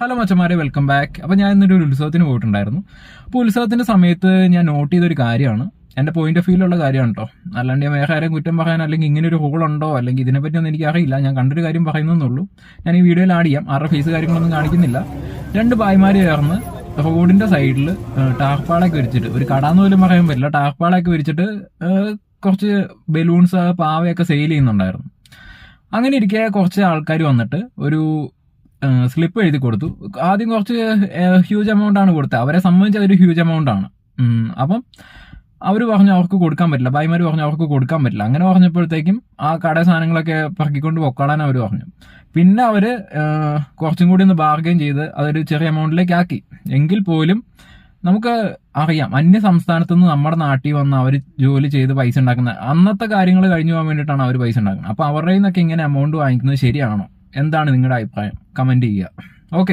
Hello മച്ചന്മാരെ welcome back അപ്പോൾ ഞാൻ ഇന്നൊരു ഉത്സവത്തിന് പോയിട്ടുണ്ടായിരുന്നു. അപ്പോൾ ഉത്സവത്തിന്റെ സമയത്ത് ഞാൻ നോട്ട് ചെയ്തൊരു കാര്യമാണ്. എന്റെ പോയിന്റ് ഓഫ് വ്യൂലുള്ള കാര്യമാണ് കേട്ടോ അല്ലാണ്ട് ആരെയും കുറ്റം പറയാൻ അല്ലെങ്കിൽ ഇങ്ങനെ ഒരു ഹോളുണ്ടോ അല്ലെങ്കിൽ ഇതിനെപ്പറ്റി ഒന്നും എനിക്ക് അറിയില്ല. ഞാൻ കണ്ടൊരു കാര്യം പറയുന്നതെന്നുള്ളൂ. ഞാൻ ഈ വീഡിയോയിൽ ആഡ് ചെയ്യാം. ആരുടെ ഫേസ് കാര്യങ്ങളൊന്നും കാണിക്കുന്നില്ല. രണ്ട് ഭായിമാർ ചേർന്ന് റോഡിന്റെ സൈഡിൽ ടാർപ്പാളൊക്കെ വിരിച്ചിട്ട് ഒരു കടാന്ന് പോലും പറയാൻ പറ്റില്ല. ടാർപ്പാളൊക്കെ വിരിച്ചിട്ട് കുറച്ച് ബലൂൺസ് പാവയൊക്കെ സെയിൽ ചെയ്യുന്നുണ്ടായിരുന്നു. അങ്ങനെ ഇരിക്കെ കുറച്ച് ആൾക്കാർ വന്നിട്ട് ഒരു സ്ലിപ്പ് എഴുതി കൊടുത്തു. ആദ്യം കുറച്ച് ഹ്യൂജ് എമൗണ്ട് ആണ് കൊടുത്തത്. അവരെ സംബന്ധിച്ച് അതൊരു ഹ്യൂജ് എമൗണ്ട് ആണ്. അപ്പം അവർ പറഞ്ഞു അവർക്ക് കൊടുക്കാൻ പറ്റില്ല. ഭായിമാർ പറഞ്ഞു അവർക്ക് കൊടുക്കാൻ പറ്റില്ല. അങ്ങനെ പറഞ്ഞപ്പോഴത്തേക്കും ആ കട സാധനങ്ങളൊക്കെ പറക്കിക്കൊണ്ട് പൊക്കാടാൻ അവർ പറഞ്ഞു. പിന്നെ അവർ കുറച്ചും കൂടി ഒന്ന് ബാർഗെയിൻ ചെയ്ത് അതൊരു ചെറിയ എമൗണ്ടിലേക്ക് ആക്കി. എങ്കിൽ പോലും നമുക്ക് അറിയാം. അന്യ സംസ്ഥാനത്ത് നിന്ന് നമ്മുടെ നാട്ടിൽ വന്ന് അവർ ജോലി ചെയ്ത് പൈസ ഉണ്ടാക്കുന്ന അന്നത്തെ കാര്യങ്ങൾ കഴിഞ്ഞു പോകാൻ വേണ്ടിയിട്ടാണ് അവർ പൈസ ഉണ്ടാക്കുന്നത്. അപ്പോൾ അവരുടെ നിന്നൊക്കെ ഇങ്ങനെ എമൗണ്ട് വാങ്ങിക്കുന്നത് ശരിയാണോ? എന്താണ് നിങ്ങളുടെ അഭിപ്രായം? കമന്റ് ചെയ്യുക. ഓക്കെ.